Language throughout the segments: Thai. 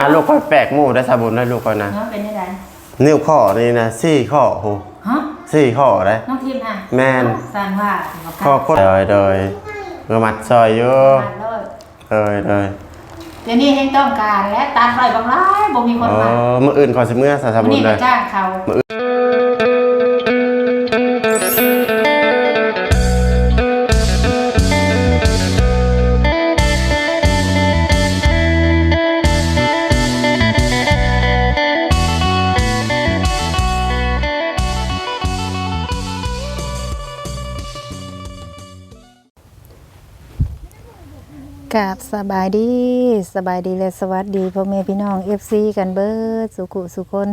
อะลูกค่อยแปลกหมู่ได้สาบุญได้ลูกก่อนนะเนาะเป็นยังไงนิ้วข้อนี่นะสี่ข้อโหฮะสี่ข้อได้ น้องทีมน่ะแม่น สั่งว่าข้อโคตรโดยโดยเมื่อมัดซอยอยู่ตัดเลยโดยโดยเดี๋ยวนี้เฮงต้องการและตัดเลยบางร้ายบ่มีคนเอมาอมื่ออื่นขอสิเมื่อสาวันบุญนี้เลก็ย จ้างเขากับ สบายดีสบายดีและสวัสดีพ่อแม่พี่น้อง FC กันเบิร์ดสุขุสุคน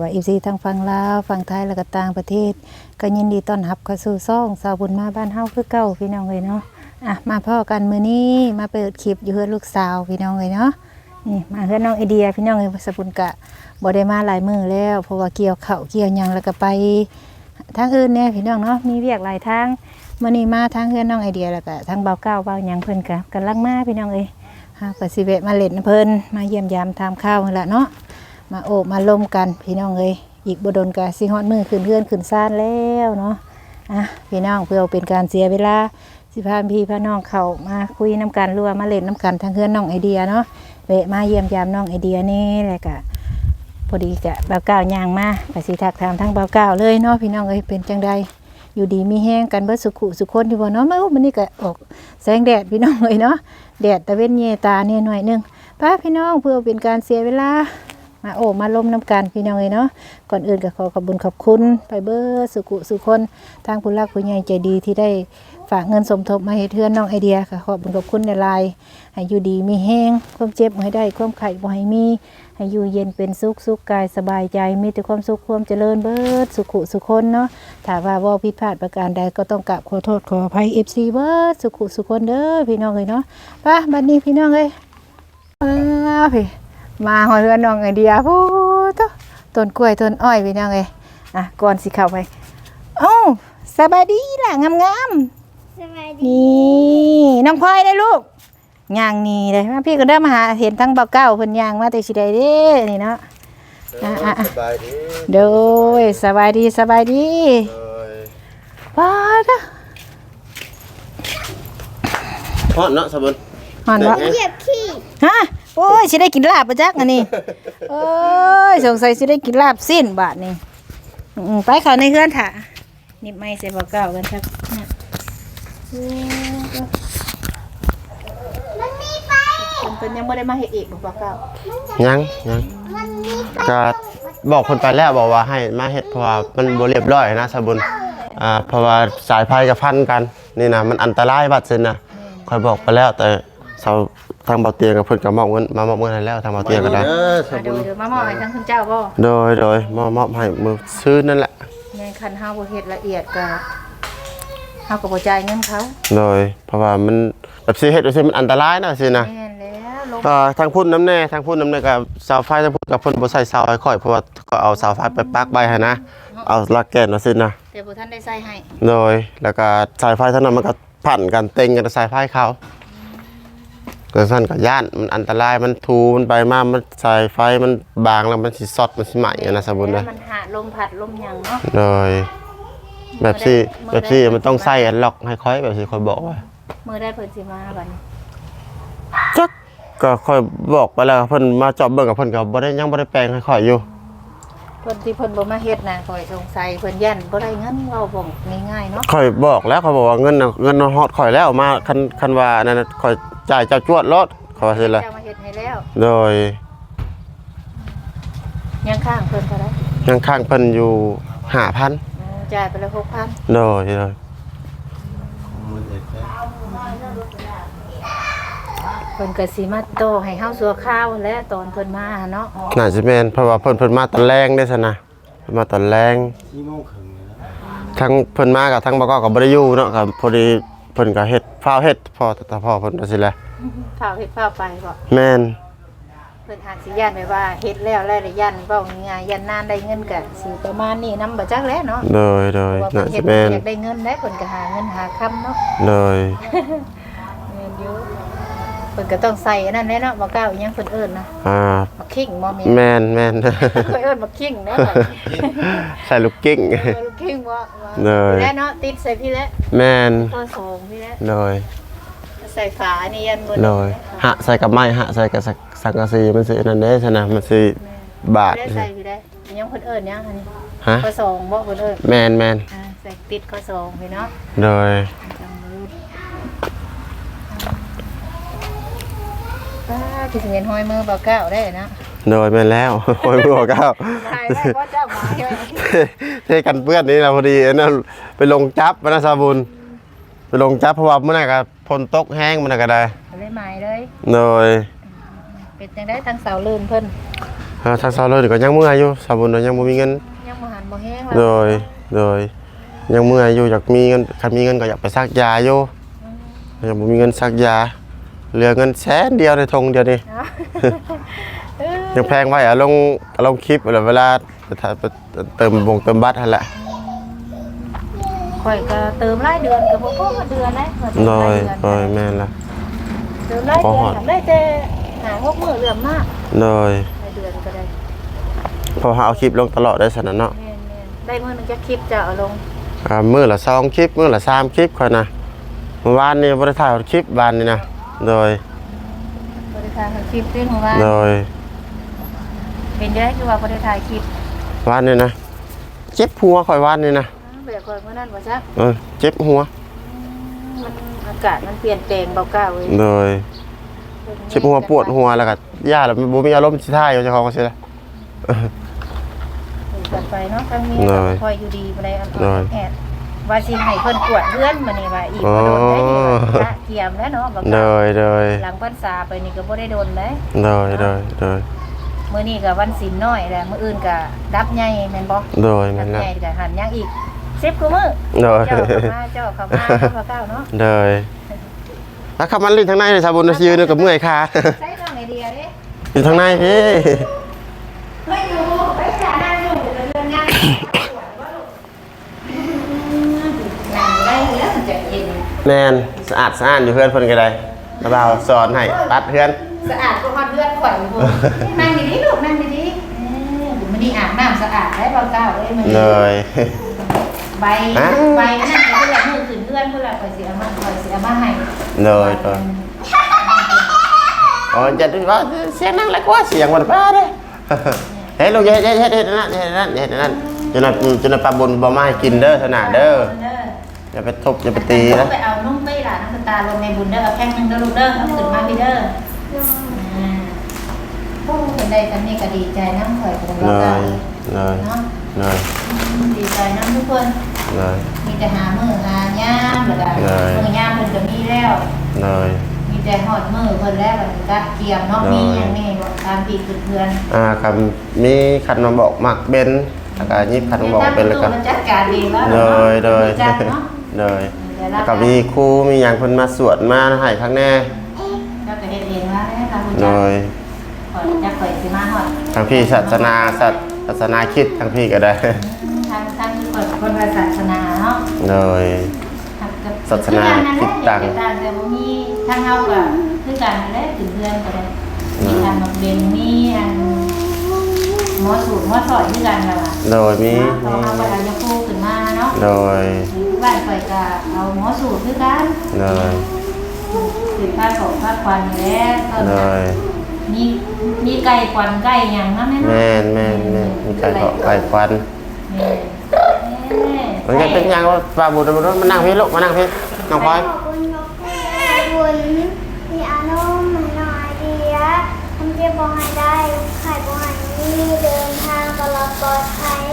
ว่า FC ทั้งฝั่งลาวฝั่งไทยและก็ต่างประเทศ ก็ยินดีต้อนรับเข้าสู่ซ่องสาวบุญมาบ้านเฮาคือเก่าพี่น้องเลยเนาะอะมาพ่อกันมื้อนี้มาเปิดคลิปอยู่เฮือนลูกสาวพี่น้องเลยเนาะนี่มาเฮือนน้องไอเดียพี่น้องเลยสาบุญกะบ่ได้มาหลายมื้อแล้วเพราะว่าเกี่ยวเข้าเกี่ยวยังแล้วก็ไปทางอื่นแน่พี่น้องเนาะมีเวียกหลายทาง มื่อนี้มาทางเพื่อนน้องไอเดียแล้วก็ทางเบาเก้าเบาหยังเพิ่นกะกันลังมาพี่น้องเอ้ยฮาก็สิเวะมาเล่นน้ำเพิ่นมาเยี่ยมยามทามข้าวนั่นแหละเนาะมาโอบมาล้มกันพี่น้องเอ้ยอีกบดนกะสิฮอดมือขึ้นเพื่อนขึ้นซ่านแล้วเนาะอะพี่น้องเพื่อเป็นการเสียเวลาสิพาพี่พาน้องเข้ามาคุยน้กันรือว่ามาเล่นน้กันทางเพื่อนน้องไอเดียเนาะเวะมาเยี่ยมยามน้องไอเดียนี่แหละกะพอดีกะเบาเก้าย่างมาก็สิทักถามทั้งเบาเก้าเลยเนาะพี่น้องเอ้ยเป็นจังใด อยู่ดีมีแห้งกันเบิดสุขุสุขคนที่บ่เนาะมาวันนี้ก็ออกแสงแดดพี่น้องเลยเนาะแดดตะเว้นเยตาเนี่ยหน่อยนึงป้าพี่น้องเพื่อเป็นการเสียเวลามาโอบมาล้มน้ำกันพี่น้องเลยเนาะก่อนอื่นก็ขอขอบุญขอบคุณไปเบิดสุขุสุคนทางผู้รักผู้ใหญ่ใจดีที่ได้ฝากเงินสมทบมาให้เทือนน้องไอเดียค่ะขอบุญขอบคุณในลายให้อยู่ดีมีแห้งความเจ็บบ่ให้ได้ความไข่บ่ให้มี ให้อยู่เย็นเป็นสุขสุขกายสบายใจมีแต่ความสุขความเจริญเบิดสุขุสุคนเนาะถ้าว่าเว่าผิดพลาดประการใดก็ต้องกราบขอโทษขออภัย FC เบิดสุขุสุคนเด้อพี่น้องเอ้ยเนาะไป่ะบัดนี้พี่น้องเอ้ยอ้าวพี่มาหอยเรือนน้องไอเดียพูดต้นกล้วยต้นอ้อยพี่น้องเอ้ยอะก่อนสิเข้าไปเอ้าสบายดีล่ะงามสวัสๆดีนี่น้องพลอยได้ลูก ย่างนี่เลยมาพี่ก็ได้มาหาเห็นทั้งเบาเก้าเพิ่นย่างมาแต่สิได้เด้นี่เนาะอะอะอะสบายดีโดยสบายดีสบายดีโดยว้าจ้ะฮอดเนาะสาบุญหอนวะเหยียบขี้ฮะโอ้ยสิได้กินลาบประจักอันนี้โอ้ยสงสัยสิได้กินลาบสิ้นบาทนี่อืมไปเขาในเพื่อนถ่ะนิบไม่เสียบอกเก่ากันครับเนี่ย มันมีไฟ เพิ่นยังไม่ได้มาเฮ็ดอีกบอกเก่ายังยังมันมีไฟก็บอกคนไปแล้วบอกว่าให้มาเฮ็ดเพราะว่ามันบ่เรียบร้อยนะสาบุญอ่าเพราะว่าสายไฟกับพันกันนี่นะมันอันตรายบัดซินนะคอยบอกไปแล้วแต่เสาทางเบาเตียงกับเพิ่นก็มอบเงินมามอบเงินให้แล้วทางเบาเตียงก็ได้ อะเดี๋ยวเดี๋ยวมาหมอให้ทั้งคุณเจ้าบ่โดยโดยมอบมอบให้มือซื้อนั่นแหละในคันเฮาบ่เฮ็ดละเอียดก็เฮาก็บ่จ่ายเงินเขาโดยเพราะว่ามันแบบสิเฮ็ดแบบสิมันอันตรายนะสินะ แม่นแล้วลง อ่าทางพุ่นน้ำแน่ทางพุ่นน้ำแน่กับเสาไฟทางพุ่นกับเพิ่นบ่ใส่เสาให้ค่อยเพราะว่าก็เอาเสาไฟไปปักไว้ให้นะเอาลักแกนมาสินะแต่บ่ทันได้ใส่ให้โดยแล้วก็สายไฟเท่านั้นมันก็ผันกันเต็งกันกับสายไฟเขาก็สั้นกับย่านมันอันตรายมันทูมันไปมามันสายไฟมันบางแล้วมันสิสอดมันสิไหมอะนะสมบุญแล้นะวมันหาลมพัดลมหยังเนาะโดยแบบซี่แบบซี่มันต้องใส่อันล็อกให้ค่อยแบบที่ค่อยบอกว่า มื้อได้เพิ่นสิมาบัดนี้ จัก ก็ค่อยบอกไปแล้วเพิ่นมาจอบเบิ่งกับเพิ่นก็บ่ได้ยังบ่ได้แปลงให้ค่อยอยู่เพิ่นที่เพิ่นบ่มาเฮ็ดน่ะข่อยสงสัยเพิ่นยันบ่ได้เงินเว้าบ่ง่ายๆเนาะค่อยบอกแล้วเขาบอกว่าเงินน่ะเงินฮอดค่อยแล้วมาคันคันว่านั่นน่ะค่อยจ่ายเจ้าจวดรถเขาว่าซั่นแหละเจ้ามาเฮ็ดให้แล้วโดยยังข้างเพิ่นเท่าไหร่ยังข้างเพิ่นอยู่5,000อ๋อจ่ายไปแล้ว6,000โดยโดย เพิ่นก็สิมาโตให้เฮาสัวข้าวและตอนเพิ่นมาเนาะน่าจะแม่นเพราะว่าเพิ่นเพิ่นมาตอนแรงได้ซั่นนะเพิ่นมาตอนแรงทั้งเพิ่นมากับทั้งบ่ก็ก็บ่ได้อยู่เนาะก็พอดีเพิ่นก็เฮ็ดฟ้าวเฮ็ดพอแต่พ่อเพิ่นว่าสิแหละข้าวเฮ็ดข้าวไปบ่แม่นเพิ่นอาจสิย่านไปว่าเฮ็ดแล้วแล้วได้ย่านเว้าง่ายๆย่านนานได้เงินก็สิประมาณนี้นำบ่จักแล้วเนาะโดยโดยว่าน่าเพิ่นเฮ็จะดแม่นอยากได้เงินได้เพิ่นก็หาเงินหาคำเนาะโดยแม่นอยู่ เพิ่นก็ต้องใส่อันนั้นแหละเนาะบ่กล้าอีหยังเพิ่นเอิ้นนะอ่าบักขิงบ่มีแมนแมนเพิ่นเอิ้นบักขิงเนาะใส่ลูกกิ้ง เออลูกขิงบ่ว่าเลยพี่แล้วเนาะติดใส่พี่แล้วแมนข้อสองพี่แล้วเลยใส่ฝานี่ยันบนเลยหะใส่กับไม้หะใส่กับสักสังกะสีมันสิอันนั่นเด้ชนะมันสิบาดได้ใส่พี่ได้ยังเพิ่นเอิ้นยังอันนี้ฮะข้อสองบ่เพิ่นเอิ้นแมนแมนอ่าใส่ติดข้อสองพี่เนาะเลย จังรู้ ป้าที่สิเห็นห้อยมือบ่ก้าวได้นะโดยแมนแล้ว โอ้ยบอกเก้าถ่ายได้บ่เจ้าหมาใช่ไหมเทกันเปื้อนนี่นะพอดีอันนั่นไปลงจับมานะซาบุญไปลงจับเพราะว่าเมื่อไหร่ก็พนตกแห้งมันนะก็ได้เลยหมายเลยโดยเป็นจังได้ทางเสาลื่นเพิ่นเอ่อทางซาเลยก็ยังเมื่อยอยู่ซาบุญเนาะยังบ่มีเงินยังบ่หันบ่แห้งโดยโดยยังเมื่อยอยู่อยากมีเงินคันมีเงินก็อยากไปซักยาอยู่ยังบ่มีเงินซักยา เหลือเงินแสนเดียวในทงเดียวนี่เนาะเออยังแพงไว้อะลงลงคลิปเวลาไปถ่ายไปเติมบงเติมบัตรหั่นแหละข่อยก็เติมรายเดือนก็บ่พอเดือนนะข่อยเติมโดรายยเดือนโดยแม่นละเติมรายพอเดืฮออนดทำได้แต่หาหกมื้อเรื่องมากโดยรายเดือนก็ได้พอหาเอาคลิปลงตลอดได้สนั่นเนาะแม่นๆได้มื้อหนึงจะคลิปจะเอาลงอ่ามื้อละสองคลิปมื้อละสามคลิปค่อยนะเมื่อวานนี่บ่ได้ถ่ายคลิปวานนี่นะ โดยบริการคลิปด้วยของว่าโดยเป็นได้คือว่าบริการคลิปวานนี่นะเจ็บหัวค่อยวานนี่นะแบบก่อนเมื่อนั้นว่าซักเออเจ็บหัวมันอากาศมันเปลี่ยนแปลงเบาเก้าเว้ยโดยเจ็บหัวปวดหัวแล้วก็ย่าแล้วบ่มีอารมณ์สิถ่ายอยู่เจ้าของก็สิละกันไปเนาะครั้งนี้ได้คอยอยู่ดีบ่ได้อันได้แอด ว่าสิให้เพิ่นกวดเพื่อนมานี่ว่าอีกอ๋อบ่โดนได้นี่ว่าจะเกียมแล้วเนาะเบาโดเก้ายโดยหลังพรรษาไปนี่ก็บ่ได้โดนเลยโดยโดยโดยมื้อนี้ก็วันศีลน้อยแหละมื้ออื่นก็ดับใหญ่แม่นบ่โดยดัแม่บนละใหญ่ก็หันยังอีก10กว่ามื้อโดยเจ้าเข้ามาเจ้าเข้ามาเนาะเบาเก้าเนาะโดยถ้าขับมันลิ้นทางในเลยชาวบุญยืนอยู่กับเมื่อยขาใช้น้องไอเดียเด้อยู่ทางในพี่ไม่รู้ไปหาหน้าอยู่เดี๋ยวเดือนงานงานได้แล้วมันจะเย็น แมนสะอาดสะอาดอยู่เพื่อนเพิ่นก็ได้ระบาวสอนให้ตัดเพื่อน สะอาดก็ฮอดเลือดข่อยอยู่นั่งดีๆลูกนั่งดีๆเออมันนี่อาบน้ำสะอาดได้เบาเก้าเลยมันเลย ใบใบอันนั้นก็เพื่อนมือขึ้นเพื่อนเพื่อนข่อยเสียมาข่อยเสียมาให้เลยเลยอ๋อจะดูว่าเสียงนั่งแล้วก็เสียงมันป้าเด้เฮ้ยลูกเฮ็ดเฮ็ดเฮ็ดเฮ็ดนั่นเฮ็ดนั่นเฮ็ดนั่นจนน่ะจนน่ะปลาบุญบ่มาให้กินเด้อขนาดเด้อ อย่าไปทุบอย่าไปตีนะไปเอานุ่มไปหลานน้ำตาลงในบุญเด้อเอาแพ็คหนึงเด้อลูกเด้อเอาขึ้นมาพี่เด้ออ่าโอ้เป็นได้กันนี่ก็ดีใจน้ำข่อยของเลเราเก้ายเลยเนาะเลยดีใจน้ำทุกคนเลยมีแต่หามือหาย่ามแล้วก็เลยมือย่ามเพิ่นก็มีแล้วเลยมีแต่หอดมือเพิ่นแล้วก็กะเกียมเนาะเลยมีอย่างนี้บ่ตามปีคือเพื่อนอ่าครับมีขันมาบอกหมักเบนแล้วก็ยิบขันมาบอกเป็นแล้วก็มันจัดการเองแล้วเลนาะยเลยมีจัดเนาะ เลยเดี๋ยวแล้เราวก็มีครูมีอย่างคนมาสวดมาให้ข้างแน่เราก็เฮ็ดเองว่าให้เรารู้เลจักยขอจักข่อยสิมาฮอดทางพี่ศาสนาศาสศาสนาคริดทางพี่ก็ได้ ทางทางที่เปิดคนละศาสนาเนาะ เลย ศาสนาคิดต่างต่างแต่บ่มีทางเฮาก็คือกันนั่นแหละถึงเพื่อนก็ได้มีทางมักเบนมีอัน หมอสูตรหมอสอยคือกันแล้วอะโดยมีเนาะเอาไปเอายาคูขึ้นมาเนาะโดยบ้านข่อยก็เอาหมอสูตรคือกันโดยสิผ้าของผ้าควันนี่แหละก็โดยมีมีไก่ควันไก่หยังนำแม่เนาะแม่นแม่นแม่นมีไก่เกาะไก่ควันแม่แม่มันก็เป็นอย่างว่าปลาบุญมันมานั่งพี่ลูกมานั่งพี่น้องพลอยขอบคุณนกบุญมีอารมณ์หน่อยเดียทำเจ็บบ่ให้ได้ไข่บ่ให้มีเดินทางตลอด ปลอดภัย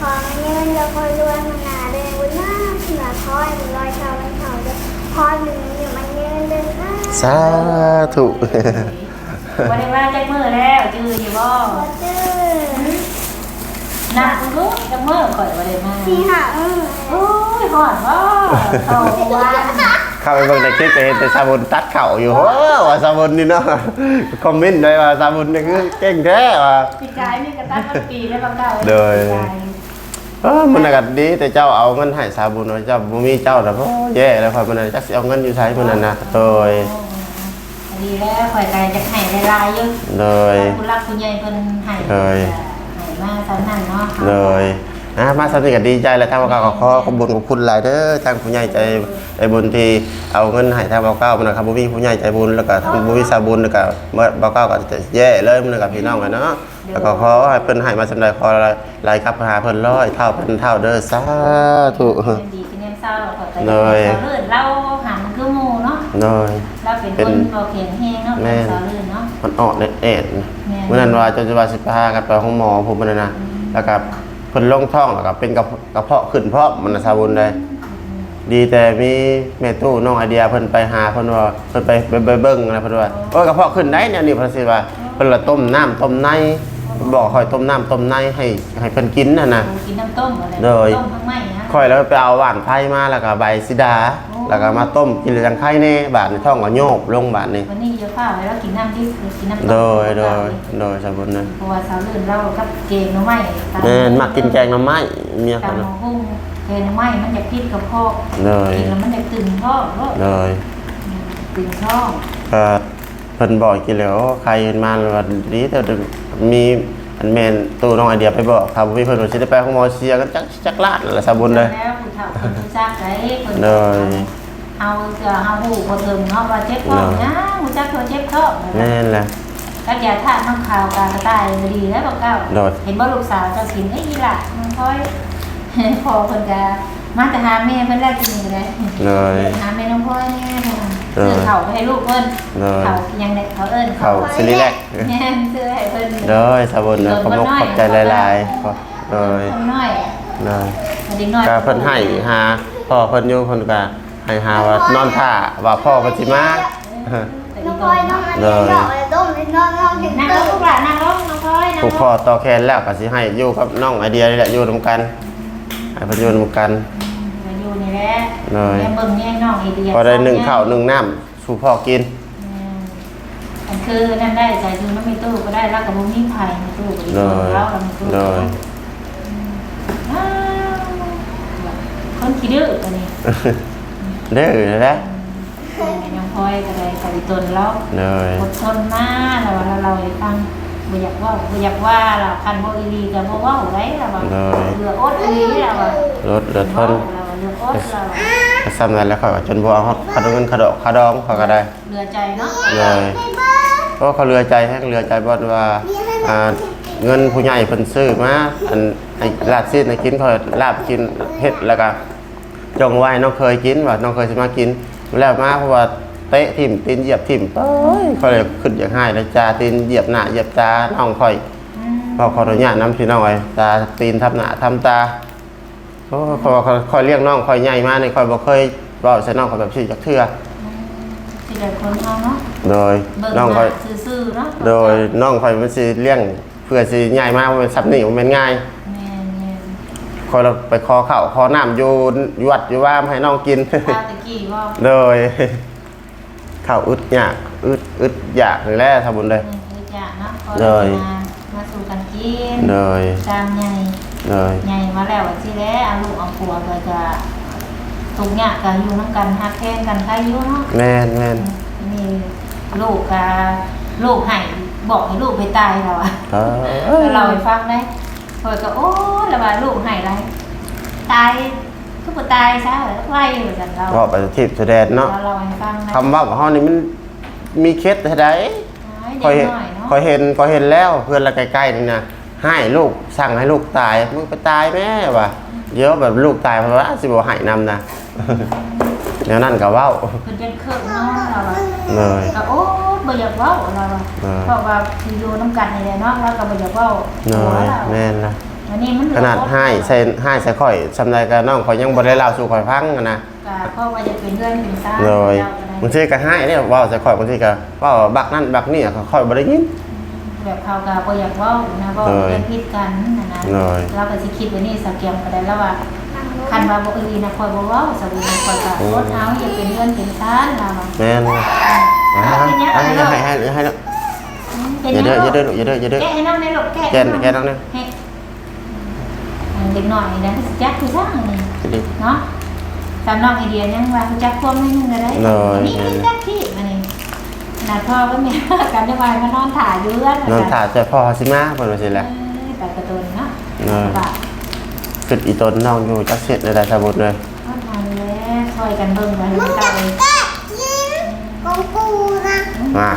ขอให้เงินแล้วคอยรวยมันหนาเดินบุญหน้าเหนือคอยมันลอยชาวมันเขาเด้อพอหนึ่งอยู่มันเงินเดินทางสาธุบ่ได้ว่าจักมื้อแล้วจื้ออยู่บ่บ่จื้อนักรู้จักมื้อข่อยบ่ได้มาที่หาอือโอ้ยฮอดบ่เข้าวัน เข้าไปเบิ่งในคลิปก็เห็นแต่ซาบุนตัดเข่าอยู่โอ้ว่าซาบุนนี่เนาะคอมเมนต์เลยว่าซาบุนนี่คือเก่งแท้ว่าปีกายนี่ก็ตั้งแต่ปีแล้วบางเก้าโดยเออมันก็ดีแต่เจ้าเอาเงินให้ซาบุนไว้เจ้าบ่มีเจ้าน่ะโอ้แย่แล้วครับมันน่ะจักสิเอาเงินอยู่ใช้มันนั่นนะโดยดดีแล้วข่อยก็จะให้หลายๆอยู่เลยผู้รักผู้ใหญ่เพิ่นให้เลยให้มาเท่านั้นเนาะเลย นะมาสนิทกันดีใจแล้วทางบ่าวเก้าก็ขอขอบคุญขอบคุณหลายเด้อทางผู้ใหญ่ใจใจบุญที่เอาเงินให้ทางบ่าวเก้ามันนะครับบ่มีผู้ใหญ่ใจบุญแล้วก็ทางบ่มีสาวบุญแล้วก็เมื่อบ่าวเก้าก็จะแย่เลยมันกับพี่น้องกันเนาะแล้วก็ขอให้เพิ่นให้มาสำาใดขอรายครับหาเพิ่นร้อยเท่าเพิ่นเท่าเด้อสาธุเป็นดีกินเนมเศร้าแล้วก็แต่เลยสาวลื่นเราหันคือหมู่เนาะเลยเราเป็นเป็คนนบ่เข็งแฮงเนาะแม่เป็นสาวลื่นเนาะมันออกในเอ็ดแม่เมื่อนั้นว่าจนจะว่าสิพากันไปห้องหมอผมมันนะนะแล้วก็ เพิ่นลงท้องแล้วก็เป็นกระเพาะกระเพาะขึ้นเพราะมันน่ะสาบุญเลยดีแต่มีแม่ตู้น้องไอเดียเพิ่นไปหาเพิ่นว่าเพิ่นไปไปไปเบิ่งนะเพิ่นว่าโอ้ยกระเพาะขึ้นได้เนี่ยนี่เพิ่นสิว่าเพิ่นละต้มน้ำต้มในบอกคอยต้มน้ำต้มในให้ให้เพิ่นกินน่ะนะ กินน้ำต้มอะไรเลยต้มข้างในนะค่อยแล้วไปเอาหวานไผ่มาแล้วก็ใบสิดา แล้วก็มาต้มกินเลยจังไข่แน่บาดในท้องก็โยกลงบาดนี่วันนี้ จะข้าวแล้วกินน้ำที่กินน้ำต้มโดยโดยโดยสาบุนะเพราะว่าสาวลื่นเรากับเกงน้ำไม้ตแม่นมักกินแกงน่อไม้เมียตาเขามนะหุ้งเกงน้ำไม้มันจะพิษกับพ่อเลยกินแล้วมันจะตึงท้องเลยตึงท้องก็เพิ่นบอกกินแล้วใครมาวว่าดีแต่มีอันแม่นตูน้องไอเดียไปบอกครับว่าเพิ่นว่าสิได้ไปของมอเสียกันจักจักลาดละสาบุญเลยแล้วผู้เฒ่าคนผู้จักได้คนเลย เอาเสือเอาหูคนเทิงเนาะว่าเจ็บท้องนะผู้จักตัวเจ็บท้องแม่นแหละก็อย่าท่าน้ำขาวกากระต่ายดีแล้วบอกเก้าโดดเห็นบ่ลูกสาวเจะกินไอ้ยี่ละมันค่อยพอคนจะมาแต่หาแม่เพิ่นแรกกินนี่ก็ได้เลยหาแม่น้องพ่อยแน่เพิ่นเออซื้อเขาไปให้ลูกเพิ่นเลยเขายังไงเขาเอิ้นเข้าสิริแลกซ์แม่นซื้อให้เพิ่นเลยสาบุญนะขอบคุณขอบใจหลายๆขอบเลยคนน้อยเลยเด็กน้อยก็เพิ่นให้หาพ่อเพิ่นอยู่เพิ่นก็ ให้หาว่านอนท่าว่าพ่อเพิ่นสิมาน้องพลอยน้องอันนี้ดอกอะไรต้มเลยน้องน้องเห็นนั่งลต้งมลูกหลานนั่งลงน้องพ่อยนั่งผูกลคองต่อแขนแล้วก็สิให้อยู่กับน้องไอเดียนี่แหละอยู่นํกันให้เพิ่นอยู่นํกัน มาอยู่นี่แหละเลย แม่เบิ่งแย่งน้องไอเดียพอได้หนึ่งข้าวหนึ่งน้ำสู่พ่อกินอันคือนั่นได้ใจดูน้ำมีตู้ก็ได้แล้วกับบุ้งมีไผ่ในตู้ก็ดีเลยแล้วเรามีตู้เลยอ้าวคนขี้ดื้อตัวนี้ เด้อนะยังพอยก็ได้ใส่ตนแล้วเลยอดทนมากเราเราเราให้ฟังบ่อยากว่าบ่อยากว่าเราคันบ่อีหลีก็บ่เว้าได้เราว่าเหลืออดอีหลีเราว่ารถเดือดทนเราเหลืออดเราก็ซ้ำนั้นแล้วเขาก็จนบ่เอาเขาดเงินเขาดอกเขาดองเขาก็ได้เหลือใจเนาะเลยเพราะเขาเรือใจแห้งเรือใจบ่ว่าอ่าเงินผู้ใหญ่เพิ่นซื้อมาอันไอ้ลาดซีดให้กินเขาลาบกินเฮ็ดแล้วก็ จงไว้น้องเคยกินว่าน้องเคยสิมากิน แล้วมาเพราะว่าเตะทิ่มตีนเหยียบทิ่มเอ้ยเขาเลยขึ้นอยากให้แล้วจ้าตีนเหยียบหน้าเหยียบตาน้องค่อยอืมพอขออนุญาตน้ำพี่น้องไว้ตาตีนทับหน้าทำตาโอ้คอยคอยเรียกน้องคอยใหญ่มากนี่คอยบอกเคยบอกใส่น้องคอยแบบชื่อจักเทื่อที่ได้คนเอาเนาะโดยเบิ่งน้องหคอยน้าซื่อๆเนาะโดยน้องคอยมันสิเลี้ยงเพื่อสิใหญ่มากมันสับหนีมันเป็นง่ายแม่น คอยเราไปคอเข่าวคอน้ำอยู่อยู่วัดอยู่ว่ามให้น้องกินๆข้าวตะกี้ว่าโดยข้าวอึดอยากอึดอึดอยากนี่แหละทำบุญเลยอืมคือจะเนาะพอเลยมามาสู่กันกินโดย ตามใหญ่โดย ใหญ่มาแล้วสิแล้วเอาลูกเอาผัวก็จะทุกอย่างก็อยู่น้ำกันฮักแท้งกันใครอยู่เนาะ แม่นแม่นนี่ลูกกะลูกให้บอกให้ลูกไปตายเราอะเออเราให้ฟังได้ เพิ่นก็โอ้ระบายลูกให้ไรตายก็บ่ตายซะแล้วไล่เหมือนกันเราบอกไปทิพย์แสดงเนาะเราเราให้ฟังนะคำว่าของเฮานี่มันมีเคล็ดใดคอยเด็เห็กนหน่อยเนาะคอยเห็นคอยเห็นแล้วเพื่อนละใกล้ๆนี่นะให้ลูกสั่งให้ลูกตายมึงไปตายแม่วะเยอะแบบลูกตายเพราะว่าสิบหายนำนะแนวนั่นก็เว้าเพิ่นเป็นเครื่องเนาะเราอะเลยก็โอ้ บ่อยากเว้าเราอะเออเพราะว่าคืออยู่น้ำกันนี่แหละเนาะเราก็บ่อยากเว้าเลหัวยเราแม่นนะอันนี้มันขนาดให้ใส่ให้ใส่ข่อยสำไรกับน้องข่อยยังบ่ได้เล่าสู่ข่อยฟังอะนะก็เพราะว่าจะเป็นเรื่องเป็นซ่าเลยจ้าก็ได้บางทีก็ให้เนี่ยเว้าใส่ข่อยบางทีก็เว้าบักนั่นบักนี่ก็ข่อยบ่ได้ยิน แบบเขาก็บ่อยากเว้านะเว้าเลยเรื่องผิดกันนะนะเลยเราก็สิคิดไว้นี่สักเกียมก็ได้แล้วว่า คันว่าบ่อีนะคอยบ่เว้าสวินคอยก็อดเอาอย่าเป็นเรื่องเป็นซ่านเราอะ แม่นนะ เป็นยังไงให้ให้ให้ให้เป็นอย่ายังเด้อไงอย่าเด้ออย่าเด้ออย่าเด้อแกให้น้องในหลูกแกแกแกน้องเนี่ยเด็กหน่อยนะสิจักคือซ่างนี่เนาะตามน้องไอเดียยังว่าจักความไม่นึงก็ได้เลยนี่คือจักที่อันนี้นาพ่อก็มีกันได้ไปมานอนถ่ายอยู่เรือนนอนถ่าใจพ่อสิมาเพิ่นว่าสิแหละแต่กระตุนเนาะเออว่าคืออีตนน้องอยู่จักเสร็จได้ได้สมุดเลยก็ทำแล้วช่วยกันเบิ่งกันมึงเก่า มา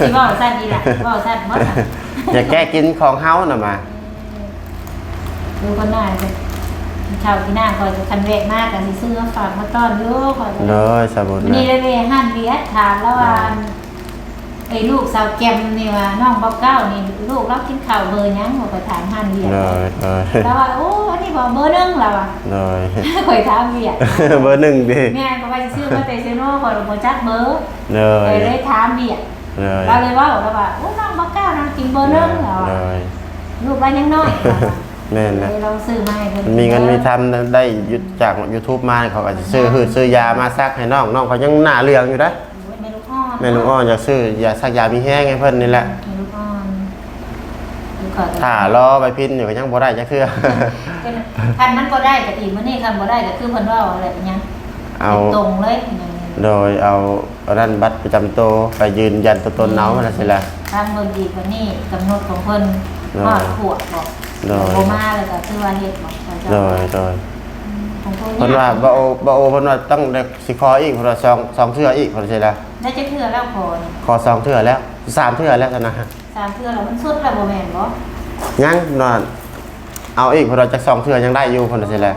สิบ่าวสั้นดีล่ะบ่าวสั้นหมดอะอย่าแก้กินของเฮาน่ะมาดูคนหน้าเลยชาวที่หน้าคอยจะคันแวกมากกันสิซื้อมาฝากมาต้อนลูกคอยเลยสมุดนี่นะเลยเลยหันเวียดถามแล้วว่า ไอ้ลูกสาวแกมนี่ว่าน้องบ๊อบเก้านี่ลูกเรากินข้าวเบอร์หยังบอกไปถามหันเวียดเลยเลยแล้วว่าโอ้อันนี้บอกเบอร์หนึ่งแล้วอะ เลยคอยถามเวียดเบอร์หนึ่งดิแม่ก็ไปซื้อมาแต่เซโน่คอยบอกจักเบอร์เลเลยยเลยถามเวียดเลยเราเลยว่าแล้วว่าโอ้น้องบ๊อบเก้าน้องกินเบอร์หนึ่งแล้วเลอะยลูกเรายังน้อยแม่นเลนะยเราซื้อมาให้เพิ่นมันมีเงินมีทำได้ยึดจาก YouTube มาเขาก็จะซื้อหืดซื้อยามาซักให้น้องน้องเขายังหน้าเรืองอยู่นะ แม่ลูกอ่อนแม่ลุงอ้อนอยากซื้อยาซักยามีแห้งให้เพิ่นนี่แหละแม่ลูกอ่อนลูกขอตัวถ้ารอไปพินอยู่ก็ยังบ่ได้จักเทื่อ คันมันบ่ได้ก็ตีมื้อนี้คันบ่ได้ก็คือเพิ่นว่าอะไรเป็นหยังเอา ตรงเลยโดยเอาเอาด้านบัตรประจำตัวไปยืนยันตัวตนเนาะนั่นสิล่ะ ทางเงินดีกว่านี้กำหนดของเพิ่นเออ ฮอดขวดบอกโดย บ่มาเลยก็คือว่าเฮ็ดบอกเขาจะ โดยโดยของ เพิ่นเพิ่นว่าบ่โอบ่โอเพิ่นว่าต้องได้สิขออีกเพิ่นว่าสองสองเทื่ออีกเพิ่นสิล่ะได้จะเทื่อแล้วพอนี่ขอสองเทื่อแล้วสามเทื่อแล้วซะนะสามเทื่อแล้วมันสุดแล้วบ่แม่นบ่ยังนอนเอาอีกเพิ่นว่าจักสองเทื่อยังได้อยู่เพิ่นสิล่ะ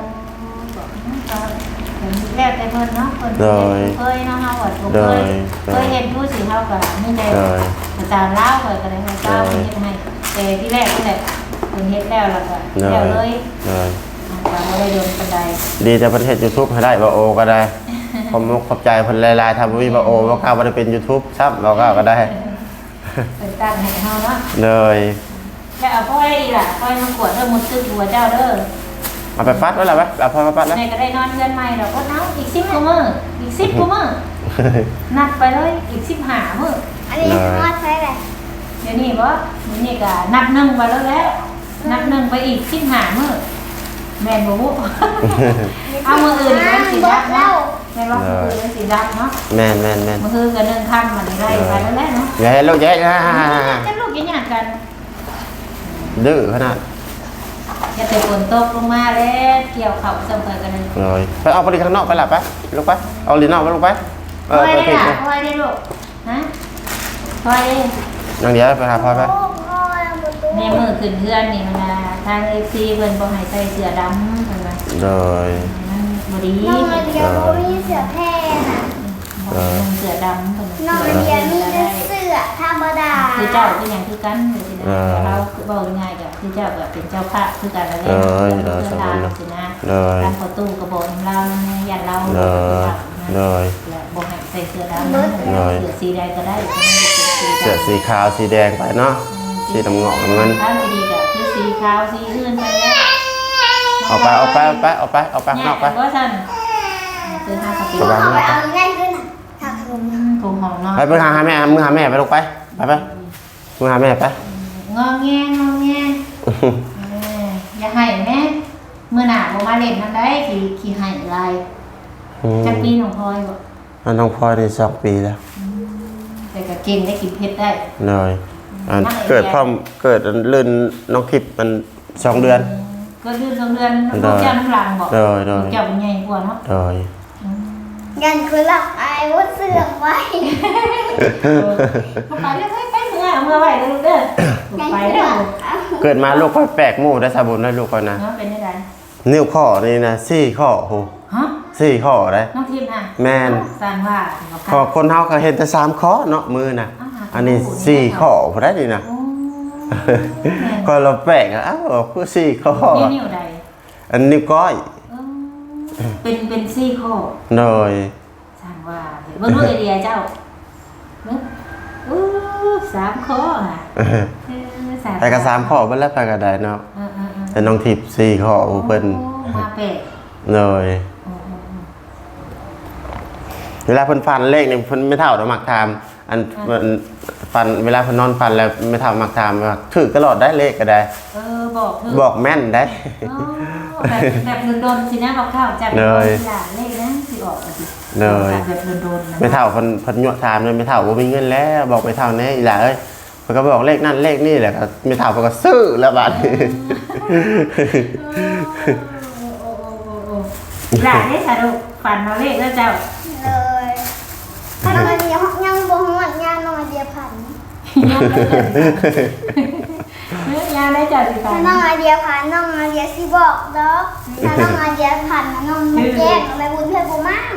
แล้วแต่เพิ่นเนาะเพิ่นโดยเคยเนาะเฮาว่าบ่โดเคยยเคยเห็นผู้สิเฮาก็มีแต่โดยอาจารย์ลาวเพิ่นก็ได้ให้เจ้าเพิ่นเฮ็ดให้แต่ที่แรกนั่นแหละเพิ่นเฮ็ดแล้วแล้วก็โดแล้วยเลย โดย ก็บ่ได้โดนปานใดดีแต่เพิ่นเฮ็ด YouTube ให้ได้บ่โอก็ได้ ผมมุกขอบใจเพิ่นหลายๆทำบ่มีบ่โอบ่กล้าบ่ได้เป็น YouTube ซับบ่กล้าก็ได้เป็นตั้งให้เฮาเนาะเลยแล้วเอาพ่อยอีล่ะพ่อยมากวดเด้อมุดตึกหัวเจ้าเด้อเอาไปปัดไว้แล้วไหมเอาพอมาปัดแล้วแม่ก็ได้นอนเดือนใหม่ดอกก็เนาอีก10กว่ามื้ออีก10กว่ามื้อนัดไปเลยอีก15มื้ออันนี้ทอดใช้แหละเดี๋ยวนี้บ่เดี๋ยวนี้ก็นับหนึ่งไปแล้วแหละนับหนึ่งไปอีก15มื้อ แม่นบ่ฮู้เอามืออื่นนี่มันสิดับเนาะแม่นว่ามืออื่นมันสิดับเนาะแม่นแม่นแม่นมืออื่นก็เดินค่ำมันนี่ไล่ไปแล้วแหละเนาะอย่าให้ลูกอย่าให้อ่าจะลูกยังหยาดกันดื้อขนาดอย่าแต่ฝนตกลงมาแล้วเกี่ยวเขาเสมอกันเลยเลยไปเอาไปข้างนอกไปละไปลูกไปเอาลิ้นนอกไปลูกไปเอพอลอยไปได้ผิดล่ะพลอยได้ลูกฮะพลอยได้อย่างเดียวไปหาพ่อไปโอ้พ่อแล้วประตูในมือขึ้นเพื่อนนี่มันนะ ทางเอฟซีเพิ่นบ่ให้ใส่เสื้อดำเพิ่นว่าเลยมันบ่ดีน้องนาเดียบ่มีเสือแพร่น่ะบ่ให้นุ่งเสื้อดำเพิ่นน้องนาเดียมีแต่เสือธรรมดาคือเจ้าคือหยังคือกันอยู่สินะแต่เราคือเว้าง่ายๆก็คือเจ้าก็เป็นเจ้าพระคือกันแล้วแหละเนาะเพื่อนเราสินะเลยทางประตูก็บอกเราอย่าเราเลยเลยบอกให้ใส่เสื้อดำเสื้อสีใดก็ได้เสื้อสีขาวสีแดงไปเนาะ สีน้ำเงาะน้ำเงิน ถ้าสีดีก็คือ สีขาวสีอื่นไปแล้วเอาไปเอาไปเอาไปเอาไปเอาไปข้างนอกไปก็ท่านคือห้าสปีสบายเอาไปเอาง่ายขึ้นน่ะถักถุงผมหอมเนาะไปไปหาแม่มึงหาแม่ไปลูกไปไปไปมึงหาแม่ไปงอแงงอแงอย่าให้แม่เมื่อหนาบ่มาเล่นนั่นได้ขี่ขี่ให้ลายจักปีน้องพลอยบ่มันน้องพลอยนี่สองปีแล้วแต่ก็เก่งได้กินเพชรได้เลย อันเกิดพร้อมเกิดลื่นน้องคลิปมันสองเดือนก็เดือนสองเดือนน้องเจ้าน้ำลังบอกโดยโดยเจ้าเป็นใหญ่กว่าเนาะเลยยันคือหลับอายว่าเสือกไว้เขาไปแล้วไปไปเมื่อเอาเมื่อไหวเลยลูกเด้อยันไปคือแล้หวลับเอาเกิดมาลูกค่อยแปลกหมู่ได้สาบุญได้ลูกก่อนนะเนาะเป็นยังไงนิ้วข้อนี่นะสี่ข้อโหฮะสี่ข้อได้น้องทีมอะแม่นสร้างว่าข้อคนเฮาก็เห็นแต่สามข้อเนาะมือนะ อันนี้สี่ข้อพอได้ดีนะโอ้ก็เราแปลกอะอ้าวคือสี่ข้อนี่นิ้วใดอันนิ้วก้อยเออเป็นเป็นซี่ข้อหน่อยสร้างว่าเบิ่งดูไอเดียเจ้าเบิ่งอู้สามข้ออะเออสามไปกับสามข้อเบิ่แล้วไปกับได้เนาะเออเออเออแต่น้องทิพย์สี่ข้ออูเพิ่นโอ้มาแปลกหน่อยเออเออเออเวลาเพิ่นฟันเลขนี่เพิ่นไม่เท่าดอกมักถาม อันมันฟันเวลาเพิ่นนอนฟันแล้วไม่เท่ามักถามว่าถือตลอดได้เลขก็ได้ เออบอกเถอะบอกแม่นได้อ๋อแบบแบบโดนๆสินะบอกข้าวจัดเลยอย่าเลขนะสิออกมาสิเลยแบบโดนๆนะไม่เท่าเพิ่นเพิ่นยั่วถามเลยไม่เท่าบ่มีเงินแล้ว บอกไม่เท่าแน่อีหล่ะเอ้ยเพิ่นก็บอกเลขนั่นเลขนี่แหละก็ไม่เท่าเพิ่นก็ซื้อแล้วบัดนี้หลานได้สรุปฝันมาเลขแล้วเจ้า เลยถ้าน้องไอเดียยังบ่ฮอด ยาน้องไอเดียพันเนื้อยาได้เจ้าสิฝัถ้านน้องไอเดียพันน้องไอเดียสิบอกเด้อถ้าน้องไอเดียพันน้องมาแจ้งไปบุญเพื่อนกูมั่ง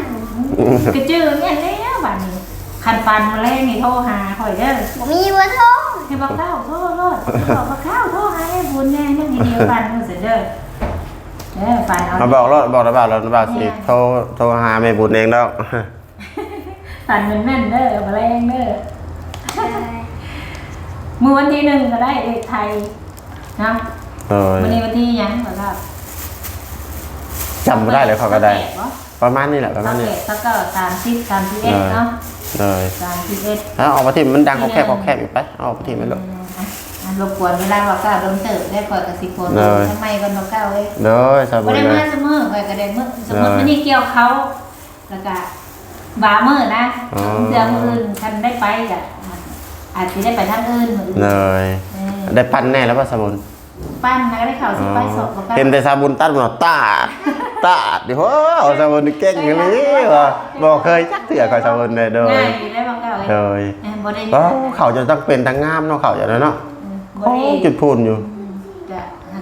กระจือเนี่ยแล้วบัดนี้คันฟันมาเลขนี่โทรหาข่อยเด้อบ่มีเบอร์โทรให้บอกเล่าโทรโลดบอกบอกข้าวโทรหาไอ้บุญแน่ยังมีเดียวฟันมันเสร็จเด้อเด้อฟันเอามาบอกรถบอกระบาดรถระบาดสิโทรโทรหาแม่บุญเองดอกฟันมันแม่นเด้อมาแรงเด้อ มือวันที่หนึ่งก็ได้เลขไทยนะเอ้ยวันนี้วันที่ยังเหรอครับจำไม่ได้เลยเขาก็ได้ประมาณนี้แหละประมาตั้ณงนี้เอ็ดแล้วก็สามสิบสามสิบเอ็ดเนาะเลยสามสิบเอ็ด แล้วออกมาที่มันดังเขาแคบเขาแคบอยู่ไปเอาออกมาที่มันลง อะรบกวนเวลาเราก้าวโดนเติบได้ก่อนกับสิบคนเลย ทำไมก่อนเราก้าวเลยเลยสบาบ่ยได้เลมาย เสมอไปก็ได้เมื่อสมมติเลยมันนี่เกี่ยวเขาแล้วก็บาเมื่อนะอ๋อ เดือนมืออื่นคันได้ไปก็ อาจจะได้ไปทางอื่นมืออื่นเลยเออได้ปั้นแน่แล้วป่ะสมุนปั้นนะก็ได้ข่าวสิไปสอบแล้วก็เห็นแต่สาบุญตัดมันตาตาเดี๋ยวโอ้สาบุญนี่เก่งอย่างนี้ว่ะบอกเคยจักเถื่อกับสาบุญเลยโดยง่ายอยู่ได้บางก้าวเลยโดยเออบ่ได้ก็เขาจะต้องเป็นทางงามเนาะเขาอย่างนั้นเนาะบ่โอ้ได้จุดพูนอยู่จะหา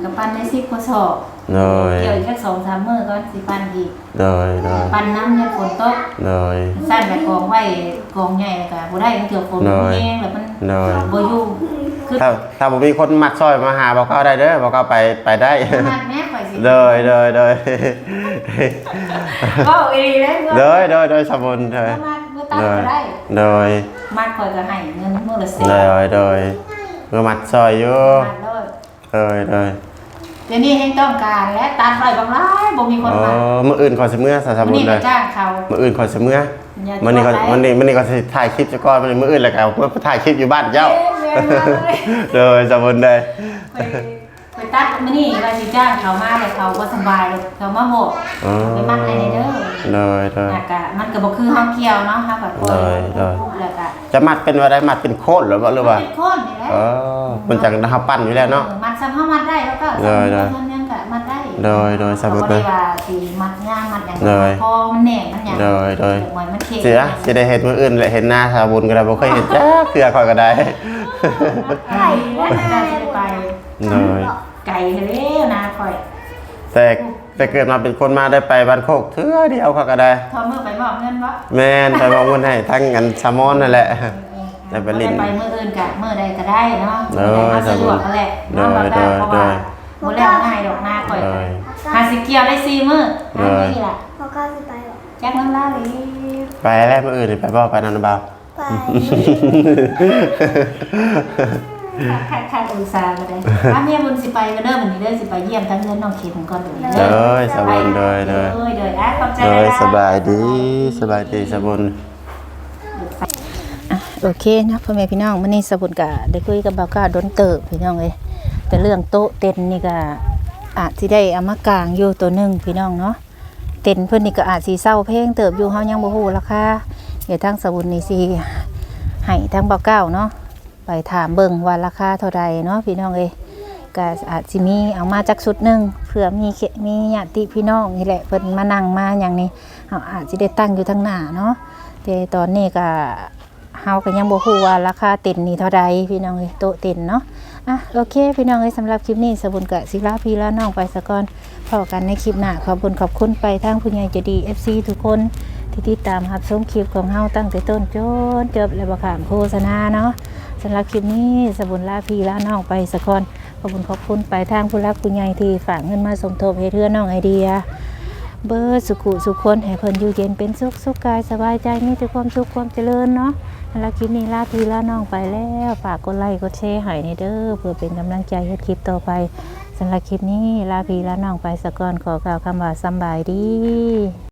กระปั้นได้สิบข้อสอบเลยเกี่ยวอีกแค่สองสามมื้อก็สิปั้นอีกเลยเลยปั้นน้ำเนี่ยฝนตกเลยสั้นแบบกองไว้กองใหญ่แล้วก็บ่ได้มันเกี่ยวฝนเลยแห้งแล้วมันเลยบ่อยู่คือถ้าถ้าผมมีคนมัดซอยมาหาบอกเขาได้เด้อบอกเขาไปไปได้มัดแม่ข่อยสิเลยเลยเลยเว้าอีหลีเด้อเลยเลยเลยสาบุญเลยบ่มัดบ่ตัดเลก็ยได้เลยมัดข่อยก็ให้เงินมื้อละสิเลยเลยเมื่อมัดซอยอยู่มัดเลยเลยเลย เดี๋ยวนี้ให้ต้องการและตัดไว้บางหลายบ่มีคนอ๋อมามื่ออื่นขอสิเมื่อสาวันบุญนี้เลก็ยจ้างเขามื่ออื่นขอสิเมื่ออย่ามันนี่ก็ตัวไปมันนี่มันนี่ก็สิถ่ายคลิปจะก่อนมันนี่มื่ออื่นแหละครับเพื่อถ่ายคลิปอยู่บ้านเจ้า เอ้ยเรียนมาเลยเลยสาบุญเลย ไปไปตัดมื้อนี้ว่าสิจ้างเขามาแต่เขาบ่สบายเขามาบอกอ๋อ ไปมัดให้เด้อเลยเลย น่ะก็มันก็บ่คือเฮาเกี่ยวเนาะเฮาก็ปล่อยเลยเลย แล้วก็จะมัดเป็นว่าได้มัดเป็นโคตรหรือว่าหรือว่า เป็นคนนี่แหละ เออมันจากนะครับปั้นอยู่แล้วเนาะออมัดซ้ำเฮามัดได้แล้วก็เลยเลยซ้ำยังก็มัดได้เลยเลยสาบุญเขาเลบ่ยได้ว่าสิมัดย่างมัดหยังเลยพอมันแหน่มันหยังเลยเลยหวยมันเค็มเสียจะได้เห็นมื่ออื่นแหละเห็นหน้าสาบุญก็ได้บ่เคยเห็นจ้าเพื่อคอยก็ได้ไข่และไม่นาได้ยไปเลยไก่ทะเลนะคอยแต่แต่เกิดมาเป็นคนมาได้ไปบ้านโคกเทื่อเดียวเขาก็ได้ ทอมือไปมอบเงินวะแม่นไปมองเงินให้ทั้งอันซามอนนั่นแหละ ได้ไปลิ้นไปมืออื่นกับมือใดก็ได้เนาะเออมาสะดวกนั่นแหละเออเนาะแบบเอได้อเพราะเอว่าอโมแล้วง่ายดอกหน้าคอยเลยหาสิเกียวได้สี่มือเออนี่ล่ะพอก้าวสิไปหรอแจ็คน้ำลายเลยไปแล้วมื่ออื่นนี่ไปบ่ไปนันบ่าวไปค่าค่าอุตส่าห์ก็ได้ถ้าเมียบุญสิไปก็เด้อมันนี้เด้อสิไปเยี่ยมทั้งเงินน้องเข็มก่อนเดี๋ยวนี้เด้อสาบุญเด้อเด้อเด้อเด้ออะขอบใจเด้อนะสบายดีสบายดีสาบุญอะ โอเคนะพ่อแม่พี่น้องมื้อนี้สบุญก็ได้คุยกับบ่าวก้าวดนเติบพี่น้องเอ้ยแต่เรื่องโต๊ะเต็นนี่ก็อาจสิได้เอามากางอยู่ตัวหนึ่งพี่น้องเนาะเต็นเพิ่นนี่ก็อาจสิเศร้าเพลงเติบอยู่เฮายังบ่ฮู้ราคาเดี๋ยวทางสบุญนี่สิให้ทางบ่าวก้าวเนาะไปถามเบิ่งว่าราคาเท่าใดเนาะพี่น้องเอ้ยก็อาจสิมีเอามาจักชุดหนึ่งเผื่อมีเขมีญาติพี่น้องนี่แหละเพิ่นมานั่งมาหยังนี่เฮาอาจสิได้ตั้งอยู่ทางหน้าเนาะแต่ตอนนี้ก็ เฮาก็ยังบ่ฮู้ว่าราคาเต็นนี่เท่าใดพี่น้องเอ้ยโต๊ะเต็นเนาะอะโอเค พี่น้องเอ้ยสำหรับคลิปนี้สบุญกะศิลาพี่ละน้องไปสะก่อนพบกันในคลิปหน้าขอบคุณขอบคุณไปทางผู้ใหญ่ใจดี FC ทุกคนที่ติดตามรับชมคลิปของเฮาตั้งแต่ต้นจนจบและบ่ขามโฆษณาเนาะสำหรับคลิปนี้สบุญลาพี่ละน้องไปสะก่อนขอบคุณขอบคุณไปทางผู้รักผู้ใหญ่ที่ฝากเงินมาสมทบให้เรือน้องไอเดียเบิดสุขุสุขคนให้เพิ่นอยู่เย็นเป็นสุขสุขกายสบายใจมีแต่ความสุขความเจริญเนาะ แล้วคลิปนี้ลาพี่ลาน้องไปแล้วฝากกดไลค์กดแชร์ให้ในเด้อเพื่อเป็นกำลังใจให้คลิปต่อไปสำหรับคลิปนี้ลาพี่ลาน้องไปสะก่อนขอกล่าวคำว่าสบายดี